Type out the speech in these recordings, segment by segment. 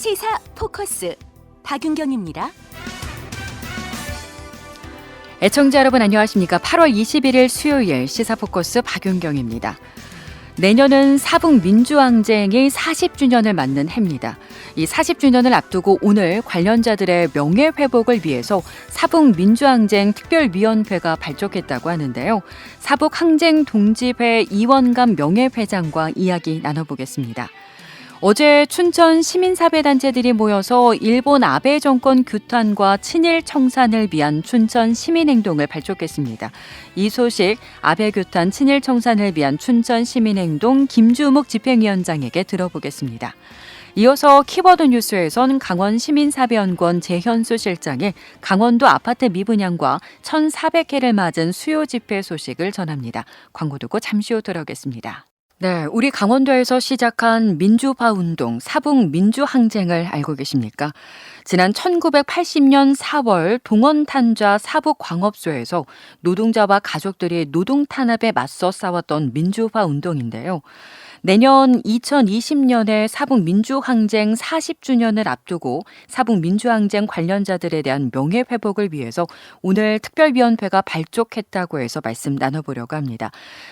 시사 포커스 박윤경입니다. 애청자 여러분 안녕하십니까? 8월 21일 수요일 시사 포커스 박윤경입니다. 내년은 사북 민주항쟁이 40주년을 맞는 해입니다. 이 40주년을 앞두고 오늘 관련자들의 명예 회복을 위해서 사북 민주항쟁 특별위원회가 발족했다고 하는데요. 사북 항쟁 동지회 이원감 명예회장과 이야기 나눠보겠습니다. 어제 춘천 시민사회단체들이 모여서 일본 아베 정권 규탄과 친일 청산을 위한 춘천 시민행동을 발족했습니다. 이 소식 아베 규탄 친일 청산을 위한 춘천 시민행동 김주묵 집행위원장에게 들어보겠습니다. 이어서 키워드 뉴스에선 강원 시민사배연권 재현수 실장의 강원도 아파트 미분양과 1,400개를 맞은 수요 집회 소식을 전합니다. 광고 듣고 잠시 후 돌아오겠습니다. 네, 우리 강원도에서 시작한 민주화 운동, 사북 민주항쟁을 알고 계십니까? 지난 1980년 4월 동원탄좌 사북광업소에서 노동자와 가족들이 노동 탄압에 맞서 싸웠던 민주화 운동인데요. 내년 2020년에 사북 민주항쟁 40주년을 앞두고 사북 민주항쟁 관련자들에 대한 명예 회복을 위해서 오늘 특별위원회가 발족했다고 해서 말씀 나눠보려고 합니다.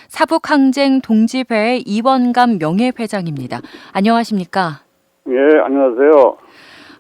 사북항쟁 동지회 이원감 명예회장입니다. 안녕하십니까? 예, 안녕하세요.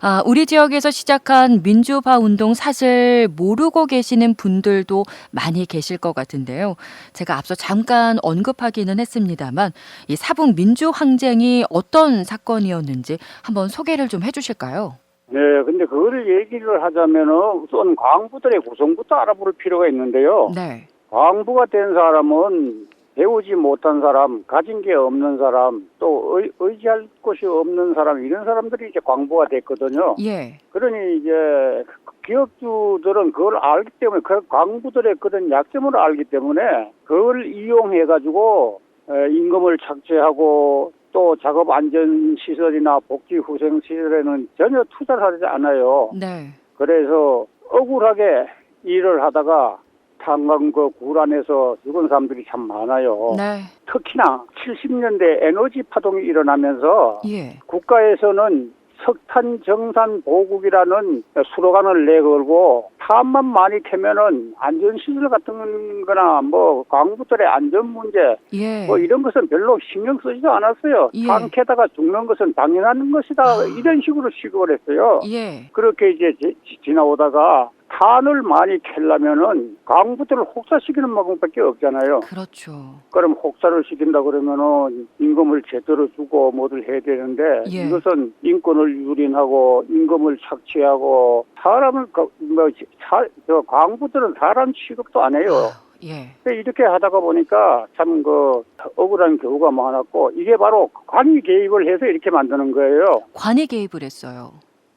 아, 우리 지역에서 시작한 민주화 운동 사실 모르고 계시는 분들도 많이 계실 것 같은데요. 제가 앞서 잠깐 언급하기는 했습니다만 이 사북 민주 항쟁이 어떤 사건이었는지 한번 소개를 좀 해주실까요? 네, 근데 그거를 얘기를 하자면은 우선 광부들의 구성부터 알아볼 필요가 있는데요. 네, 광부가 된 사람은 배우지 못한 사람, 가진 게 없는 사람, 또 의, 의지할 곳이 없는 사람 이런 사람들이 이제 광부가 됐거든요. 예, 그러니 이제 기업주들은 그걸 알기 때문에 그 광부들의 그런 약점을 알기 때문에 그걸 이용해 가지고 임금을 착취하고 또 작업 안전 시설이나 복지 후생 시설에는 전혀 투자를 하지 않아요. 네, 그래서 억울하게 일을 하다가 탄광 그 구란에서 죽은 사람들이 참 많아요. 네, 특히나 70년대 에너지 파동이 일어나면서 예, 국가에서는 석탄 정산 보국이라는 슬로건을 내걸고 탄만 많이 캐면은 안전시설 같은 거나 뭐 광부들의 안전 문제 예, 뭐 이런 것은 별로 신경 쓰지도 않았어요. 예. 탄 캐다가 죽는 것은 당연한 것이다. 아. 이런 식으로 시급을 했어요. 예, 그렇게 이제 지- 지나오다가 탄을 많이 캐려면은 광부들을 혹사시키는 방법밖에 없잖아요. 그렇죠. 그럼 혹사를 시킨다 그러면은 임금을 제대로 주고 뭐를 해야 되는데 예. 이것은 인권을 유린하고 임금을 착취하고 사람을 그- 뭐 사, 저 광부들은 사람 취급도 안 해요. 예, 근데 이렇게 하다가 보니까 참 그 억울한 경우가 많았고 이게 바로 관이 개입을 해서 이렇게 만드는 거예요. 관이 개입을 했어요.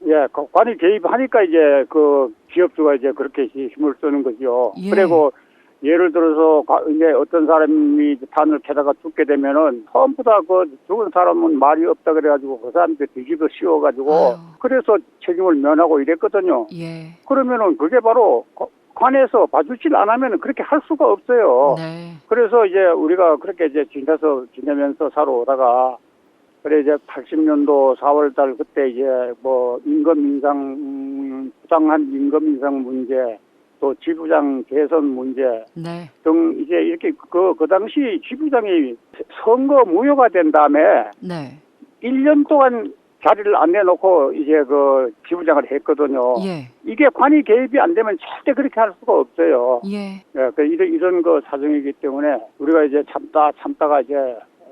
예, 그 관이 개입하니까 이제 그 기업주가 이제 그렇게 힘을 쓰는 거죠. 예. 그리고 예를 들어서 과- 이제 어떤 사람이 탄을 캐다가 죽게 되면은 다그 죽은 사람은 말이 없다 그래가지고 그 사람들 뒤집어 씌워가지고 아유. 그래서 책임을 면하고 이랬거든요. 예, 그러면은 그게 바로 관- 관에서 봐주질 않으면 그렇게 할 수가 없어요. 네, 그래서 이제 우리가 그렇게 이제 지내서 지내면서 살아오다가 그래 이제 80년도 4월달 그때 이제 뭐 임금 인상 음, 부당한 임금 인상 문제 또 지부장 개선 문제 네, 등 이제 이렇게 그그 당시 지부장이 선거 무효가 된 다음에 네, 1년 동안 자리를 안 내놓고 이제 그 지부장을 했거든요. 예, 이게 관이 개입이 안 되면 절대 그렇게 할 수가 없어요. 예, 예, 그 이런 이런 거 사정이기 때문에 우리가 이제 참다 참다가 이제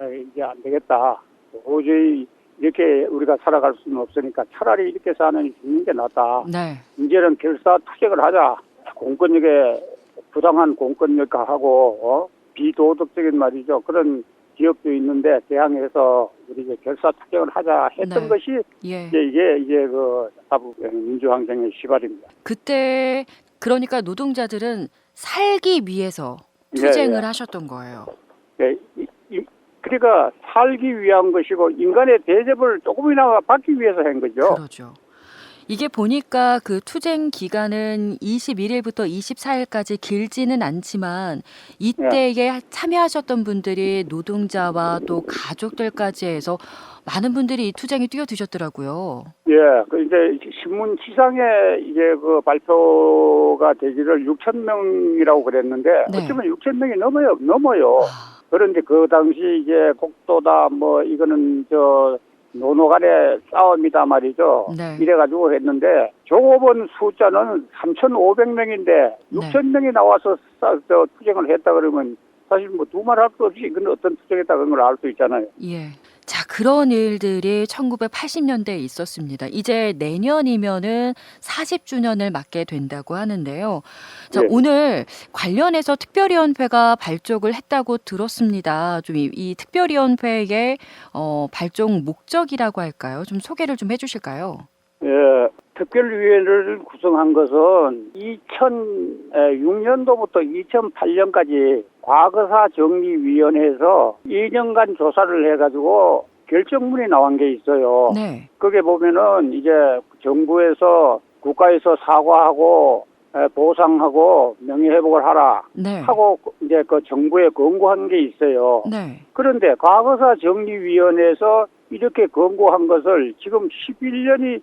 에, 이제 안 되겠다. 도저히 이렇게 우리가 살아갈 수는 없으니까 차라리 이렇게 사는 죽는 게 낫다. 네, 이제는 결사 투쟁을 하자. 공권력에 부당한 공권력과 하고 어? 비도덕적인 말이죠. 그런 기업도 있는데 대항해서 우리 이제 결사 투쟁을 하자 했던 네. 것이 예. 이제 이게 이제 그 사부 민주항쟁의 시발입니다. 그때 그러니까 노동자들은 살기 위해서 예, 투쟁을 예. 하셨던 거예요. 예, 그러니까 살기 위한 것이고 인간의 대접을 조금이나마 받기 위해서 한 거죠. 그러죠. 이게 보니까 그 투쟁 기간은 21일부터 24일까지 길지는 않지만 이때에 참여하셨던 분들이 노동자와 또 가족들까지 해서 많은 분들이 이 투쟁에 뛰어드셨더라고요. 예, 그 이제 신문 지상에 이제 그 발표가 되기를 6천 명이라고 그랬는데 네. 어쩌면 6천 명이 넘어요, 넘어요. 아, 그런데 그 당시 이제 곡도다 뭐 이거는 저 노노 간의 싸움이다 말이죠. 네. 이래가지고 했는데 종업원 숫자는 3,500명인데 네. 6,000명이 나와서 싸, 저 투쟁을 했다 그러면 사실 뭐 두말할 것 없이 그건 어떤 투쟁이다 그런 걸 알 수 있잖아요. 예. 자, 그런 일들이 1980년대에 있었습니다. 이제 내년이면은 40 주년을 맞게 된다고 하는데요. 자, 네. 오늘 관련해서 특별위원회가 발족을 했다고 들었습니다. 좀 이, 이 특별위원회의 어, 발족 목적이라고 할까요? 좀 소개를 좀 해 주실까요? 예, 특별위원회를 구성한 것은 2006년도부터 2008년까지 과거사 정리위원회에서 2년간 조사를 해가지고 결정문이 나온 게 있어요. 네, 거기에 보면은 이제 정부에서 국가에서 사과하고 에, 보상하고 명예회복을 하라 네, 하고 이제 그 정부에 권고한 게 있어요. 네, 그런데 과거사 정리위원회에서 이렇게 권고한 것을 지금 11년이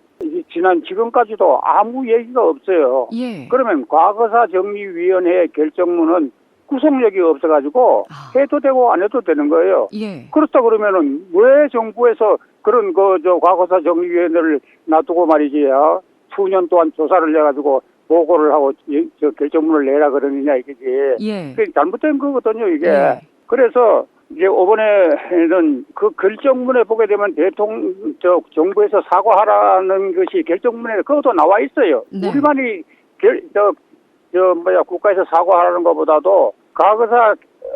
지난 지금까지도 아무 얘기가 없어요. 예. 그러면 과거사 정리위원회 결정문은 구속력이 없어가지고 아. 해도 되고 안 해도 되는 거예요. 예. 그렇다 그러면은 왜 정부에서 그런 그 저 과거사 정리위원회를 놔두고 말이지요. 수년 동안 조사를 해가지고 보고를 하고 이- 저 결정문을 내라 그러느냐 이거지. 예. 그게 잘못된 거거든요 이게. 예. 그래서 이제 이번에는 그 결정문에 보게 되면 대통령 저 정부에서 사과하라는 것이 결정문에 그것도 나와 있어요. 네. 우리만이 결, 저, 저 뭐야 국가에서 사과하라는 것보다도 과거사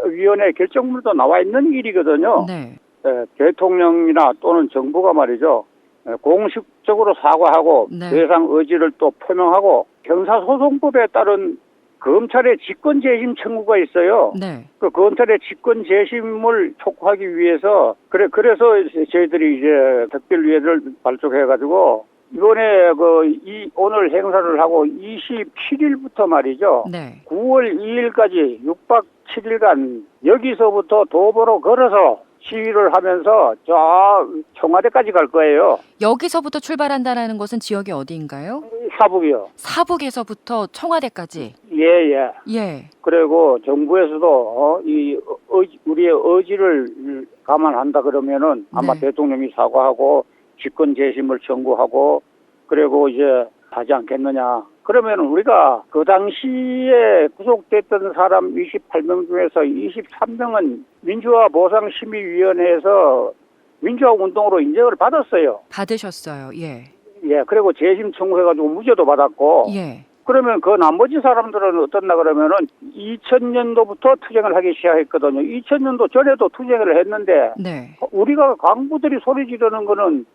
위원회 결정문도 나와 있는 일이거든요. 네. 에, 대통령이나 또는 정부가 말이죠. 에, 공식적으로 사과하고 네. 대상 의지를 또 표명하고 형사소송법에 따른 검찰의 직권재심 청구가 있어요. 네. 그 검찰의 직권 재심을 촉구하기 위해서 그래 그래서 저희들이 이제 특별위원회를 발족해 가지고 이번에 그 이 오늘 행사를 하고 27일부터 말이죠. 네. 9월 2일까지 6박 7일간 여기서부터 도보로 걸어서 시위를 하면서 저 청와대까지 갈 거예요. 여기서부터 출발한다라는 것은 지역이 어디인가요? 사북이요. 사북에서부터 청와대까지. 예, 예. 예. 그리고 정부에서도 어, 이 의- 우리의 의지를 감안한다 그러면은 아마 네. 대통령이 사과하고 직권 재심을 청구하고 그리고 이제 하지 않겠느냐. 그러면 우리가 그 당시에 구속됐던 사람 28명 중에서 23명은 민주화 보상 심의위원회에서 민주화 운동으로 인정을 받았어요. 받으셨어요. 예. 예, 그리고 재심 청구해가지고 무죄도 받았고. 예. 그러면 그 나머지 사람들은 어떻나 그러면은 2000년도부터 투쟁을 하기 시작했거든요. 2000년도 전에도 투쟁을 했는데 네. 우리가 광부들이 소리 지르는 거는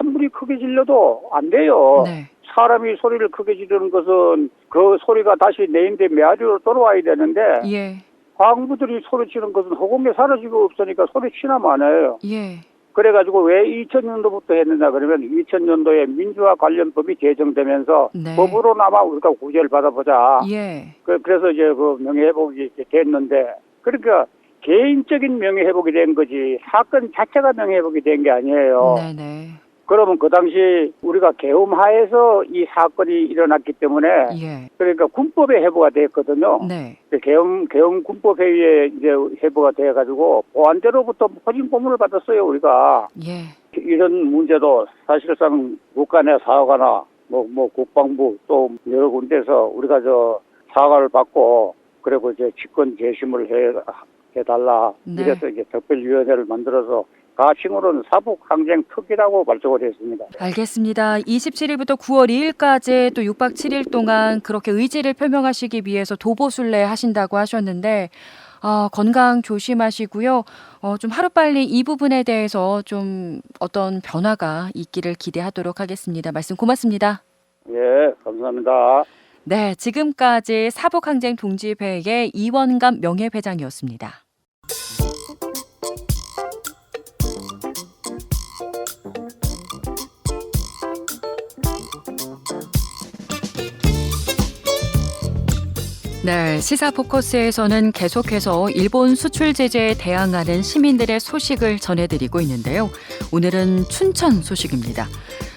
아무리 크게 질러도 안 돼요. 네. 사람이 소리를 크게 지르는 것은 그 소리가 다시 내인데 메아리로 돌아와야 되는데 예. 광부들이 소리 치는 것은 허공에 사라지고 없으니까 소리 치나 마나요. 예. 그래가지고 왜 2000년도부터 했느냐 그러면 2000년도에 민주화 관련법이 제정되면서 네. 법으로나마 우리가 구제를 받아보자. 예. 그, 래서 이제 그 명예회복이 됐는데, 그러니까 개인적인 명예회복이 된 거지, 사건 자체가 명예회복이 된 게 아니에요. 네, 네. 그러면 그 당시 우리가 계엄하에서 이 사건이 일어났기 때문에, 예. 그러니까 군법에 해부가 됐거든요. 네. 그 계엄, 계엄 군법 회의에 이제 해부가 돼 가지고, 보안대로부터 포진 고문을 받았어요, 우리가. 예. 이런 문제도 사실상 국가 내 사과나 뭐, 뭐 국방부 또 여러 군데서 우리가 저 사과를 받고 그리고 이제 직권 재심을 해, 해달라. 네. 이래서 이제 특별위원회를 만들어서 가칭으로는 사북 항쟁 특위라고 발족을 했습니다. 알겠습니다. 27일부터 9월 2일까지 또 6박 7일 동안 그렇게 의지를 표명하시기 위해서 도보순례 하신다고 하셨는데 어, 건강 조심하시고요. 어, 좀 하루빨리 이 부분에 대해서 좀 어떤 변화가 있기를 기대하도록 하겠습니다. 말씀 고맙습니다. 예, 감사합니다. 네, 지금까지 사북항쟁 동지회의 이원감 명예회장이었습니다. 네, 시사 포커스에서는 계속해서 일본 수출 제재에 대항하는 시민들의 소식을 전해드리고 있는데요. 오늘은 춘천 소식입니다.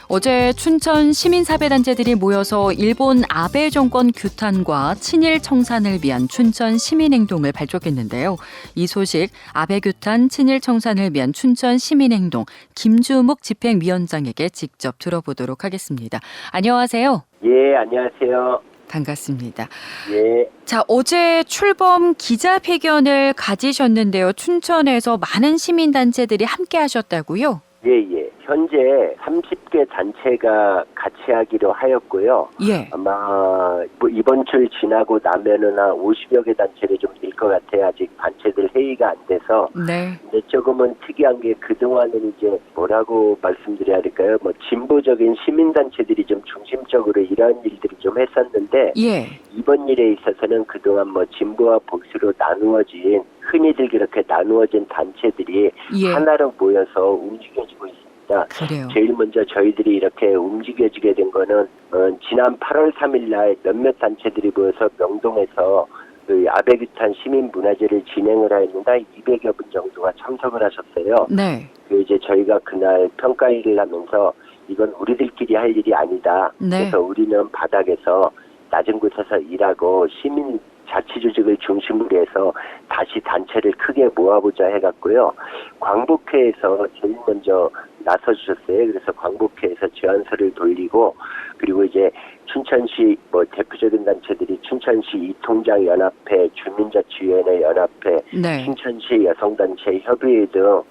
어제 춘천 시민사배단체들이 모여서 일본 아베 정권 규탄과 친일 청산을 위한 춘천 시민행동을 발족했는데요. 이 소식 아베 규탄 친일 청산을 위한 춘천 시민행동 김주묵 집행위원장에게 직접 들어보도록 하겠습니다. 안녕하세요. 예, 안녕하세요. 반갑습니다. 예, 자, 어제 출범 기자회견을 가지셨는데요. 춘천에서 많은 시민단체들이 함께 하셨다고요? 예, 예. 현재 30개 단체가 같이 하기로 하였고요. 예. 아마 뭐 이번 주 지나고 나면은 한 50여 개 단체를 좀 될 것 같아요. 아직 단체들 회의가 안 돼서. 네. 근데 조금은 특이한 게 그동안은 이제 뭐라고 말씀드려야 될까요? 뭐 진보적인 시민단체들이 좀 중심적으로 이러한 일들을 좀 했었는데 예. 이번 일에 있어서는 그동안 뭐 진보와 보수로 나누어진 흔히들 그렇게 나누어진 단체들이 예. 하나로 모여서 움직여지고 있습니다. 그래요. 제일 먼저 저희들이 이렇게 움직여지게 된 거는 어, 지난 8월 3일 날 몇몇 단체들이 모여서 명동에서 그 아베규탄 시민 문화제를 진행을 하였는데 200여 분 정도가 참석을 하셨어요. 네. 그 이제 저희가 그날 평가일을 하면서 이건 우리들끼리 할 일이 아니다. 네. 그래서 우리는 바닥에서 낮은 곳에서 일하고 시민 자치조직을 중심으로 해서 다시 단체를 크게 모아보자 해갖고요. 광복회에서 제일 먼저 나서주셨어요. 그래서 광복회에서 제안서를 돌리고 그리고 이제 춘천시 뭐 대표적인 단체들이 춘천시 이통장 연합회, 주민자치위원회 연합회, 네. 춘천시 여성단체 협의회 등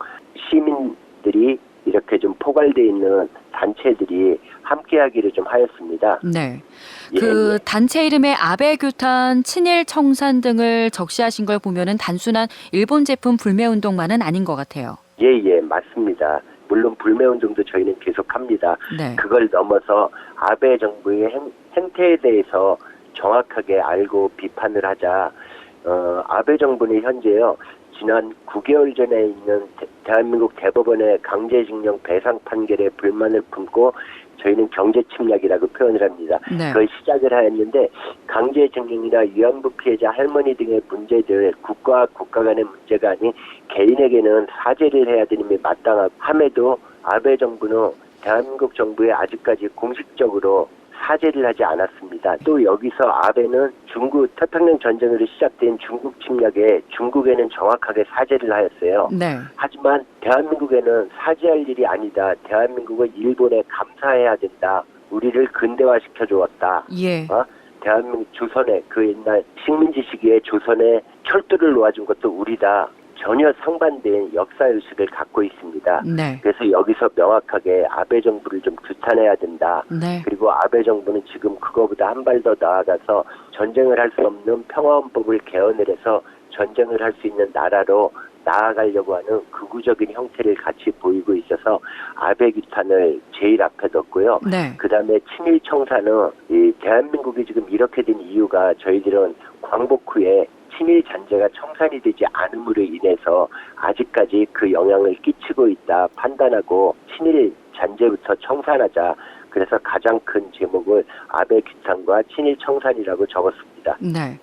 시민들이 이렇게 좀 포괄돼 있는 단체들이 함께하기를 좀 하였습니다. 네. 예, 그 단체 이름에 아베 규탄, 친일 청산 등을 적시하신 걸 보면은 단순한 일본 제품 불매 운동만은 아닌 것 같아요. 예, 예, 맞습니다. 물론 불매 운동도 저희는 계속합니다. 네. 그걸 넘어서 아베 정부의 행, 행태에 대해서 정확하게 알고 비판을 하자. 어, 아베 정부는 현재요. 지난 9개월 전에 있는 대, 대한민국 대법원의 강제징용 배상 판결에 불만을 품고 저희는 경제 침략이라고 표현을 합니다. 네. 그걸 시작을 하였는데 강제징용이나 위안부 피해자 할머니 등의 문제들 국가와 국가 간의 문제가 아닌 개인에게는 사죄를 해야 되는 게 마땅함에도 아베 정부는 대한민국 정부에 아직까지 공식적으로 사죄를 하지 않았습니다. 또 여기서 아베는 중국 태평양 전쟁으로 시작된 중국 침략에 중국에는 정확하게 사죄를 하였어요. 네. 하지만 대한민국에는 사죄할 일이 아니다. 대한민국은 일본에 감사해야 된다. 우리를 근대화시켜 주었다. 예. 어? 대한민국 조선에 그 옛날 식민지 시기에 조선에 철도를 놓아준 것도 우리다. 전혀 상반된 역사 의식을 갖고 있습니다. 네. 그래서 여기서 명확하게 아베 정부를 좀 규탄해야 된다. 네. 그리고 아베 정부는 지금 그거보다 한 발 더 나아가서 전쟁을 할 수 없는 평화헌법을 개헌을 해서 전쟁을 할 수 있는 나라로 나아가려고 하는 극우적인 형태를 같이 보이고 있어서 아베 규탄을 제일 앞에 뒀고요. 네. 그 다음에 친일 청사는 이 대한민국이 지금 이렇게 된 이유가 저희들은 광복 후에 친일 잔재가 청산이 되지 않음으로 인해서 아직까지 그 영향을 끼치고 있다 판단하고 친일 잔재부터 청산하자. 그래서 가장 큰 제목을 아베 규탄과 친일 청산이라고 적었습니다. 네.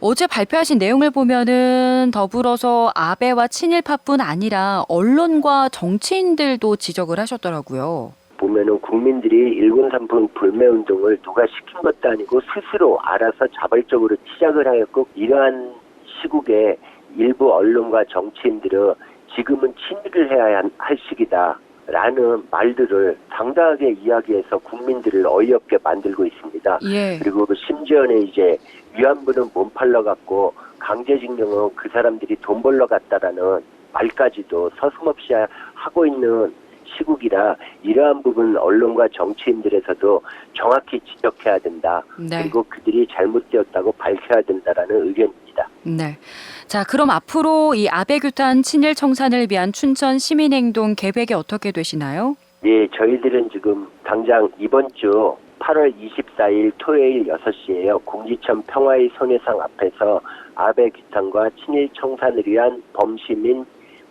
어제 발표하신 내용을 보면은 더불어서 아베와 친일파뿐 아니라 언론과 정치인들도 지적을 하셨더라고요. 보면은 국민들이 일본 산품 불매 운동을 누가 시킨 것도 아니고 스스로 알아서 자발적으로 시작을 하였고 이러한 시국에 일부 언론과 정치인들은 지금은 친일을 해야 할 시기다. 라는 말들을 당당하게 이야기해서 국민들을 어이없게 만들고 있습니다. 예. 그리고 심지어는 이제 위안부는 몸 팔러 갔고 강제징용은 그 사람들이 돈 벌러 갔다라는 말까지도 서슴없이 하고 있는 시국이라 이러한 부분 언론과 정치인들에서도 정확히 지적해야 된다. 네. 그리고 그들이 잘못되었다고 밝혀야 된다라는 의견입니다. 네. 자, 그럼 앞으로 이 아베 규탄 친일 청산을 위한 춘천 시민행동 계획이 어떻게 되시나요? 예, 저희들은 지금 당장 이번 주 8월 24일 토요일 6시에요. 공지천 평화의 소녀상 앞에서 아베 규탄과 친일 청산을 위한 범시민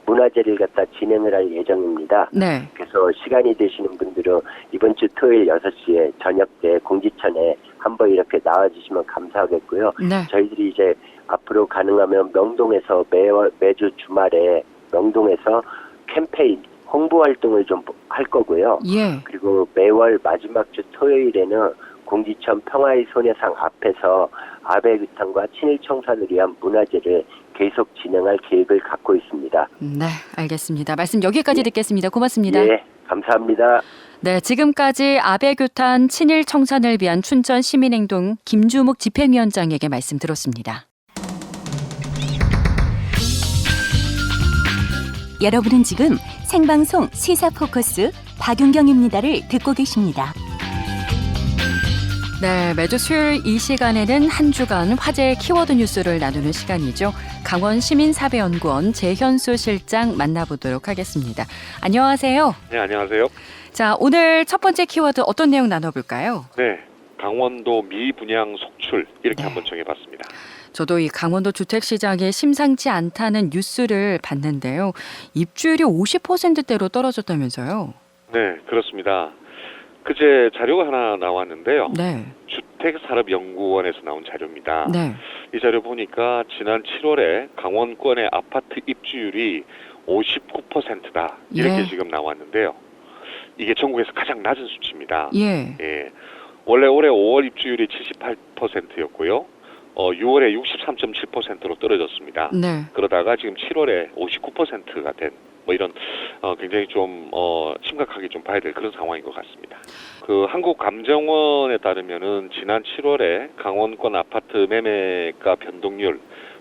문화제를 갖다 진행을 할 예정입니다. 네. 그래서 시간이 되시는 분들은 이번 주 토요일 6시에 저녁 때 공지천에 한번 이렇게 나와주시면 감사하겠고요. 네. 저희들이 이제 앞으로 가능하면 명동에서 매월 매주 주말에 명동에서 캠페인 홍보 활동을 좀 할 거고요. 예. 그리고 매월 마지막 주 토요일에는 공지천 평화의 소녀상 앞에서 아베 규탄과 친일 청산을 위한 문화제를 계속 진행할 계획을 갖고 있습니다. 네, 알겠습니다. 말씀 여기까지 듣겠습니다. 고맙습니다. 예, 감사합니다. 네, 지금까지 아베교탄 친일 청산을 위한 춘천 시민행동 김주묵 집행위원장에게 말씀 들었습니다. 여러분은 지금 생방송 시사 포커스 박윤경입니다를 듣고 계십니다. 네, 매주 수요일 이 시간에는 한 주간 화제 키워드 뉴스를 나누는 시간이죠. 강원 시민사배연구원 재현수 실장 만나보도록 하겠습니다. 안녕하세요. 네, 안녕하세요. 자, 오늘 첫 번째 키워드 어떤 내용 나눠볼까요? 네, 강원도 미분양 속출 이렇게 네. 한번 정해봤습니다. 저도 이 강원도 주택 시장에 심상치 않다는 뉴스를 봤는데요. 입주율이 50%대로 떨어졌다면서요? 네, 그렇습니다. 그제 자료가 하나 나왔는데요. 네, 주택산업연구원에서 나온 자료입니다. 네. 이 자료 보니까 지난 7월에 강원권의 아파트 입주율이 59%다 이렇게 예. 지금 나왔는데요. 이게 전국에서 가장 낮은 수치입니다. 예, 예. 원래 올해 5월 입주율이 78%였고요. 어, 6월에 63.7%로 떨어졌습니다. 네. 그러다가 지금 7월에 59%가 된 뭐 이런 어, 굉장히 좀 어, 심각하게 좀 봐야 될 그런 상황인 것 같습니다. 그 한국감정원에 따르면은 지난 7월에 강원권 아파트 매매가 변동률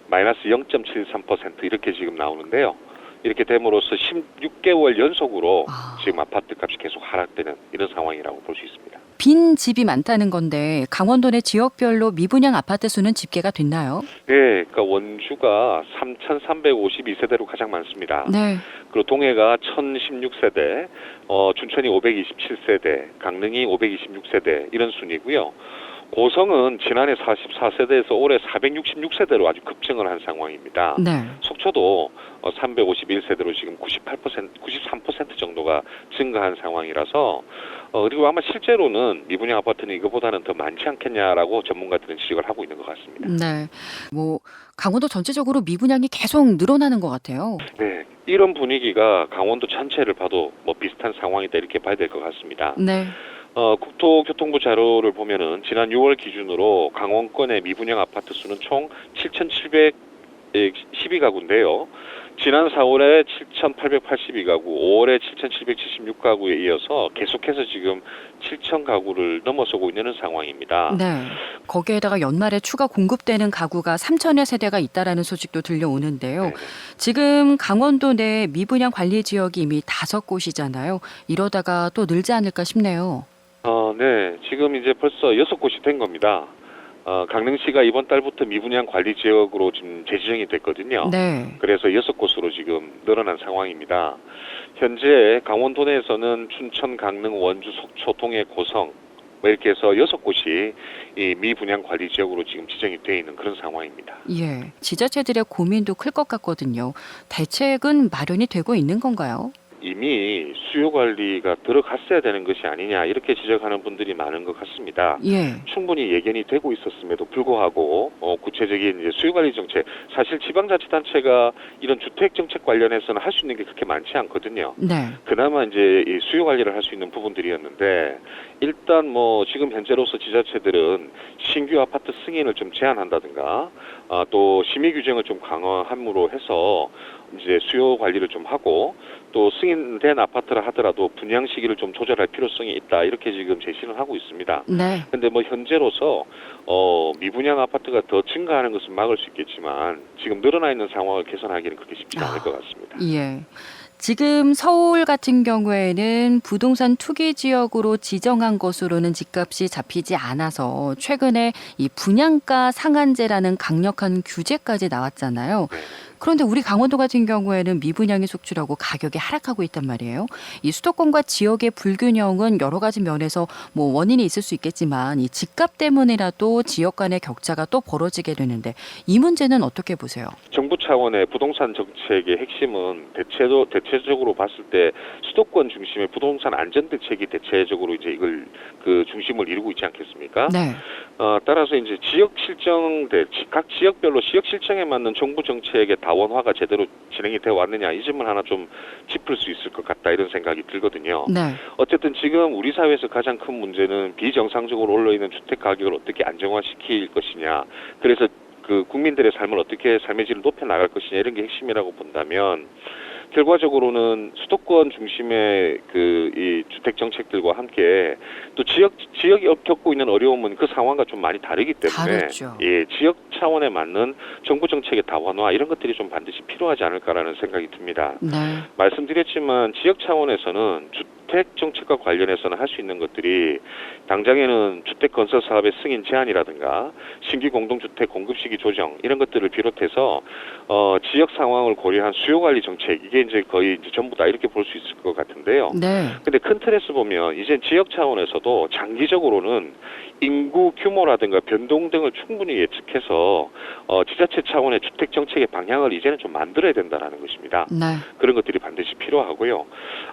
마이너스 0.73% 이렇게 지금 나오는데요. 이렇게 됨으로써 16개월 연속으로 아. 지금 아파트 값이 계속 하락되는 이런 상황이라고 볼 수 있습니다. 빈 집이 많다는 건데 강원도 내 지역별로 미분양 아파트 수는 집계가 됐나요? 네, 그러니까 원주가 3,352세대로 가장 많습니다. 네. 그리고 동해가 1,016세대, 어, 춘천이 527세대, 강릉이 526세대 이런 순이고요. 고성은 지난해 44세대에서 올해 466세대로 아주 급증을 한 상황입니다. 네. 속초도 어, 351세대로 지금 98%, 93% 정도가 증가한 상황이라서 어, 그리고 아마 실제로는 미분양 아파트는 이거보다는 더 많지 않겠냐라고 전문가들은 지적을 하고 있는 것 같습니다. 네. 뭐 강원도 전체적으로 미분양이 계속 늘어나는 것 같아요. 네, 이런 분위기가 강원도 전체를 봐도 뭐 비슷한 상황이다 이렇게 봐야 될 것 같습니다. 네. 어, 국토교통부 자료를 보면은 지난 6월 기준으로 강원권의 미분양 아파트 수는 총 7,712가구인데요. 지난 4월에 7,882가구, 5월에 7,776가구에 이어서 계속해서 지금 7,000가구를 넘어서고 있는 상황입니다. 네. 거기에다가 연말에 추가 공급되는 가구가 3천여 세대가 있다라는 소식도 들려오는데요. 네. 지금 강원도 내 미분양 관리 지역이 이미 다섯 곳이잖아요. 이러다가 또 늘지 않을까 싶네요. 어, 네. 지금 이제 벌써 여섯 곳이 된 겁니다. 어, 강릉시가 이번 달부터 미분양 관리 지역으로 지금 재지정이 됐거든요. 네. 그래서 여섯 곳으로 지금 늘어난 상황입니다. 현재 강원도 내에서는 춘천, 강릉, 원주, 속초, 동해, 고성 뭐 이렇게 해서 여섯 곳이 이 미분양 관리 지역으로 지금 지정이 되어 있는 그런 상황입니다. 예. 지자체들의 고민도 클 것 같거든요. 대책은 마련이 되고 있는 건가요? 이 미 수요 관리가 들어갔어야 되는 것이 아니냐 이렇게 지적하는 분들이 많은 것 같습니다. 예. 충분히 예견이 되고 있었음에도 불구하고 어, 구체적인 이제 수요 관리 정책 사실 지방자치단체가 이런 주택 정책 관련해서는 할 수 있는 게 그렇게 많지 않거든요. 네. 그나마 이제 이 수요 관리를 할 수 있는 부분들이었는데 일단 뭐 지금 현재로서 지자체들은 신규 아파트 승인을 좀 제한한다든가 아, 또 심의 규정을 좀 강화함으로 해서 이제 수요 관리를 좀 하고 또 승인 된 아파트라 하더라도 분양 시기를 좀 조절할 필요성이 있다 이렇게 지금 제시를 하고 있습니다. 네. 근데 뭐 현재로서 어 미분양 아파트가 더 증가하는 것은 막을 수 있겠지만 지금 늘어나 있는 상황을 개선하기는 그렇게 쉽지 않을 것 같습니다. 예. 지금 서울 같은 경우에는 부동산 투기 지역으로 지정한 것으로는 집값이 잡히지 않아서 최근에 이 분양가 상한제라는 강력한 규제까지 나왔잖아요. 네. 그런데 우리 강원도 같은 경우에는 미분양이 속출하고 가격이 하락하고 있단 말이에요. 이 수도권과 지역의 불균형은 여러 가지 면에서 뭐 원인이 있을 수 있겠지만 이 집값 때문이라도 지역 간의 격차가 또 벌어지게 되는데 이 문제는 어떻게 보세요? 정부 차원의 부동산 정책의 핵심은 대체도 대체적으로 봤을 때 수도권 중심의 부동산 안전 대책이 대체적으로 이제 이걸 그 중심을 이루고 있지 않겠습니까? 네. 어, 따라서 이제 지역 실정대 지- 각 지역별로 지역 실정에 맞는 정부 정책의 다원화가 제대로 진행이 되어 왔느냐 이 점을 하나 좀 짚을 수 있을 것 같다 이런 생각이 들거든요. 네. 어쨌든 지금 우리 사회에서 가장 큰 문제는 비정상적으로 올라 있는 주택 가격을 어떻게 안정화시킬 것이냐. 그래서 그 국민들의 삶을 어떻게 삶의 질을 높여 나갈 것이냐 이런 게 핵심이라고 본다면 결과적으로는 수도권 중심의 그 이 주택 정책들과 함께 또 지역 지역이 겪고 있는 어려움은 그 상황과 좀 많이 다르기 때문에 다르죠. 예 지역 차원에 맞는 정부 정책의 다원화 이런 것들이 좀 반드시 필요하지 않을까라는 생각이 듭니다. 네. 말씀드렸지만 지역 차원에서는 주택 정책과 관련해서는 할 수 있는 것들이 당장에는 주택 건설 사업의 승인 제한이라든가 신규 공동주택 공급 시기 조정 이런 것들을 비롯해서 어 지역 상황을 고려한 수요 관리 정책 이게 이제 거의 이제 전부 다 이렇게 볼 수 있을 것 같은데요. 네. 근데 큰 틀에서 보면 이제 지역 차원에서도 장기적으로는 인구 규모라든가 변동 등을 충분히 예측해서 어 지자체 차원의 주택 정책의 방향을 이제는 좀 만들어야 된다라는 것입니다. 네. 그런 것들이 반드시 필요하고요.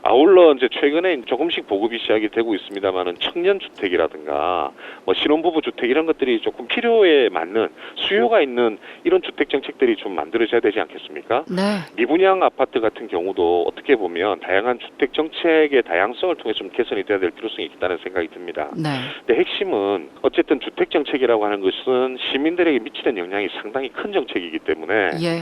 아울러 이제 최근 에 조금씩 보급이 시작이 되고 있습니다만은 청년 주택이라든가 뭐 신혼부부 주택 이런 것들이 조금 필요에 맞는 수요가 있는 이런 주택 정책들이 좀 만들어져야 되지 않겠습니까? 네. 미분양 아파트 같은 경우도 어떻게 보면 다양한 주택 정책의 다양성을 통해 좀 개선이 돼야 될 필요성이 있다는 생각이 듭니다. 네. 근데 핵심은 어쨌든 주택 정책이라고 하는 것은 시민들에게 미치는 영향이 상당히 큰 정책이기 때문에 예.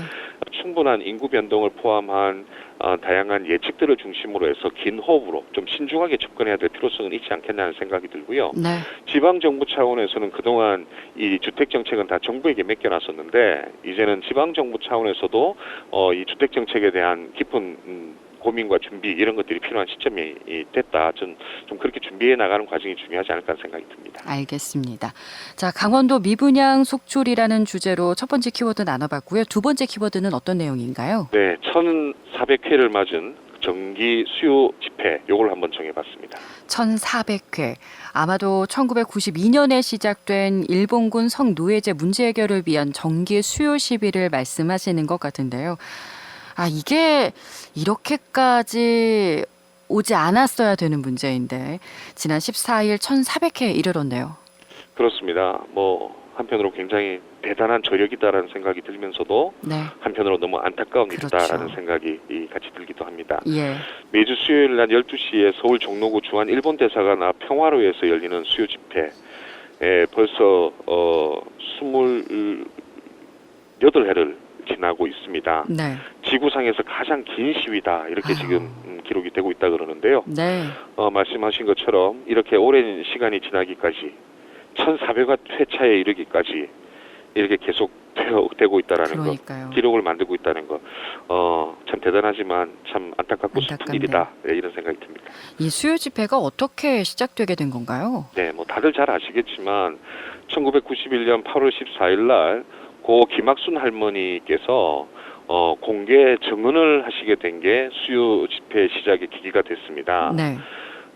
충분한 인구 변동을 포함한 어, 다양한 예측들을 중심으로 해서 긴 호흡으로 좀 신중하게 접근해야 될 필요성은 있지 않겠냐는 생각이 들고요. 네. 지방 정부 차원에서는 그동안 이 주택 정책은 다 정부에게 맡겨놨었는데 이제는 지방 정부 차원에서도 어, 이 주택 정책에 대한 깊은 음, 고민과 준비 이런 것들이 필요한 시점이 이 됐다. 좀, 좀 그렇게 준비해 나가는 과정이 중요하지 않을까 생각이 듭니다. 알겠습니다. 자, 강원도 미분양 속출이라는 주제로 첫 번째 키워드 나눠봤고요. 두 번째 키워드는 어떤 내용인가요? 네, 1,400회를 맞은 정기 수요 집회 요걸 한번 정해봤습니다. 1400회. 아마도 1992년에 시작된 일본군 성노예제 문제 해결을 위한 정기 수요 시비를 말씀하시는 것 같은데요. 아, 이게 이렇게까지 오지 않았어야 되는 문제인데 지난 14일 1400회에 이르렀네요. 그렇습니다. 뭐 한편으로 굉장히 대단한 저력이다라는 생각이 들면서도 네. 한편으로 너무 안타까운 그렇죠. 일이다라는 생각이 이 같이 들기도 합니다. 예. 매주 수요일 낮 12시에 서울 종로구 주한 일본 대사관 앞 평화로에서 열리는 수요 집회. 에 벌써 어 28회를 지나고 있습니다. 네. 지구상에서 가장 긴 시위다 이렇게 아유. 지금 음, 기록이 되고 있다 그러는데요. 네. 어, 말씀하신 것처럼 이렇게 오랜 시간이 지나기까지 1,400회차에 이르기까지 이렇게 계속 되고 있다라는 것, 그러니까요. 기록을 만들고 있다는 것, 어, 참 대단하지만 참 안타깝고 슬픈. 일이다 네, 이런 생각이 듭니다. 이 수요 집회가 어떻게 시작되게 된 건가요? 네, 뭐 다들 잘 아시겠지만 1991년 8월 14일 날 고 김학순 할머니께서 어, 공개 증언을 하시게 된 게 수요 집회 시작의 계기가 됐습니다. 네.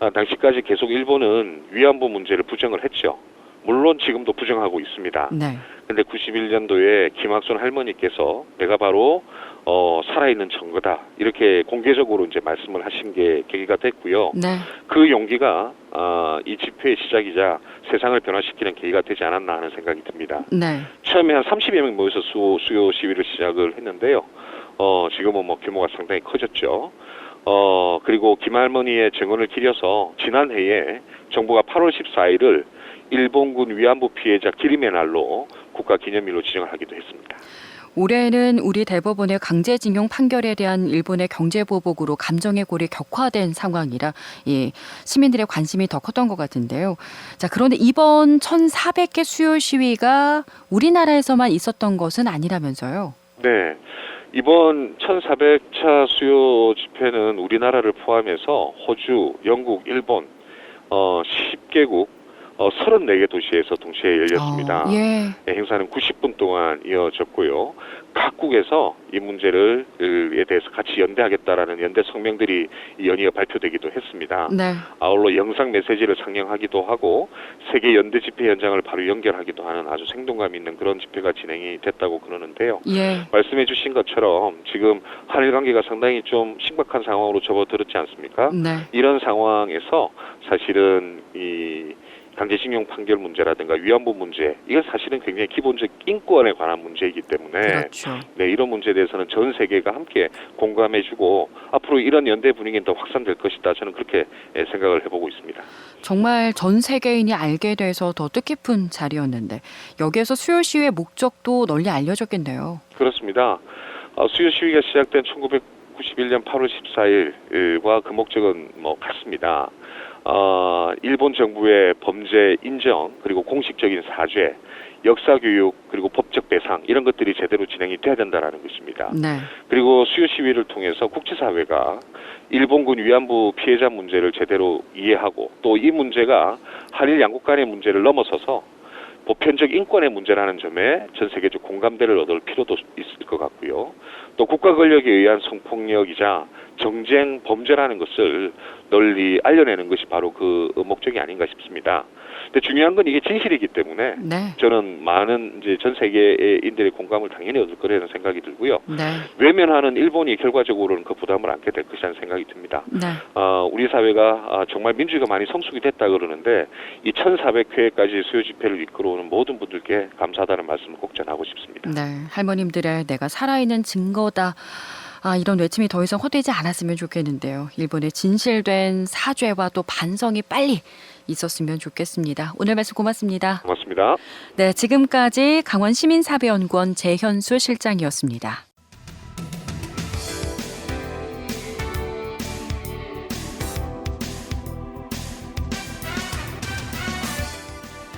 아, 당시까지 계속 일본은 위안부 문제를 부정을 했죠. 물론 지금도 부정하고 있습니다. 네. 근데 91년도에 김학순 할머니께서 내가 바로 어, 살아있는 증거다 이렇게 공개적으로 이제 말씀을 하신 게 계기가 됐고요. 네. 그 용기가 어, 이 집회의 시작이자 세상을 변화시키는 계기가 되지 않았나 하는 생각이 듭니다. 네. 처음에 한 30여 명 모여서 수요, 수요 시위를 시작을 했는데요. 어, 지금은 뭐 규모가 상당히 커졌죠. 어, 그리고 김할머니의 증언을 기려서 지난해에 정부가 8월 14일을 일본군 위안부 피해자 기림의 날로 국가 기념일로 지정을 하기도 했습니다. 올해는 우리 대법원의 강제징용 판결에 대한 일본의 경제보복으로 감정의 골이 격화된 상황이라 이 시민들의 관심이 더 컸던 것 같은데요. 자, 그런데 이번 1,400개 수요 시위가 우리나라에서만 있었던 것은 아니라면서요. 네. 이번 1,400차 수요 집회는 우리나라를 포함해서 호주, 영국, 일본 어 10개국 어, 34개 도시에서 동시에 열렸습니다. 어, 예. 네, 행사는 90분 동안 이어졌고요. 각국에서 이 문제를 에 대해서 같이 연대하겠다라는 연대 성명들이 연이어 발표되기도 했습니다. 네. 아울러 영상 메시지를 상영하기도 하고 세계 연대 집회 현장을 바로 연결하기도 하는 아주 생동감 있는 그런 집회가 진행이 됐다고 그러는데요. 예. 말씀해 주신 것처럼 지금 한일 관계가 상당히 좀 심각한 상황으로 접어들었지 않습니까? 네. 이런 상황에서 사실은 이 강제징용 판결 문제라든가 위안부 문제 이건 사실은 굉장히 기본적 인권에 관한 문제이기 때문에 그렇죠. 네, 이런 문제에 대해서는 전 세계가 함께 공감해주고 앞으로 이런 연대 분위기는 더 확산될 것이다. 저는 그렇게 예, 생각을 해보고 있습니다. 정말 전 세계인이 알게 돼서 더 뜻깊은 자리였는데 여기에서 수요 시위의 목적도 널리 알려졌겠네요. 그렇습니다. 어, 수요 시위가 시작된 1991년 8월 14일과 그 목적은 뭐 같습니다. 어, 일본 정부의 범죄 인정 그리고 공식적인 사죄, 역사 교육 그리고 법적 배상 이런 것들이 제대로 진행이 돼야 된다라는 것입니다. 네. 그리고 수요 시위를 통해서 국제사회가 일본군 위안부 피해자 문제를 제대로 이해하고 또 이 문제가 한일 양국 간의 문제를 넘어서서 보편적 인권의 문제라는 점에 전 세계적 공감대를 얻을 필요도 있을 것 같고요. 또 국가 권력에 의한 성폭력이자 정쟁 범죄라는 것을 널리 알려내는 것이 바로 그 목적이 아닌가 싶습니다. 근데 중요한 건 이게 진실이기 때문에 네. 저는 많은 이제 전 세계인들의 공감을 당연히 얻을 거라는 생각이 들고요. 네. 외면하는 일본이 결과적으로는 그 부담을 안게 될 것이라는 생각이 듭니다. 네. 어, 우리 사회가 아, 정말 민주주의가 많이 성숙이 됐다 그러는데 이 1,400회까지 수요 집회를 이끌어오는 모든 분들께 감사하다는 말씀을 꼭 전하고 싶습니다. 네. 할머님들의 내가 살아있는 증거다. 아, 이런 외침이 더 이상 헛되지 않았으면 좋겠는데요. 일본의 진실된 사죄와 또 반성이 빨리 있었으면 좋겠습니다. 오늘 말씀 고맙습니다. 고맙습니다. 네, 지금까지 강원 시민사배연구원 재현수 실장이었습니다.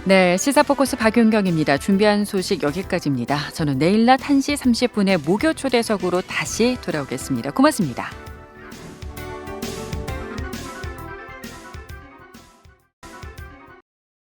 네, 시사포커스 박윤경입니다. 준비한 소식 여기까지입니다. 저는 내일 낮 1시 30분에 목요 초대석으로 다시 돌아오겠습니다. 고맙습니다.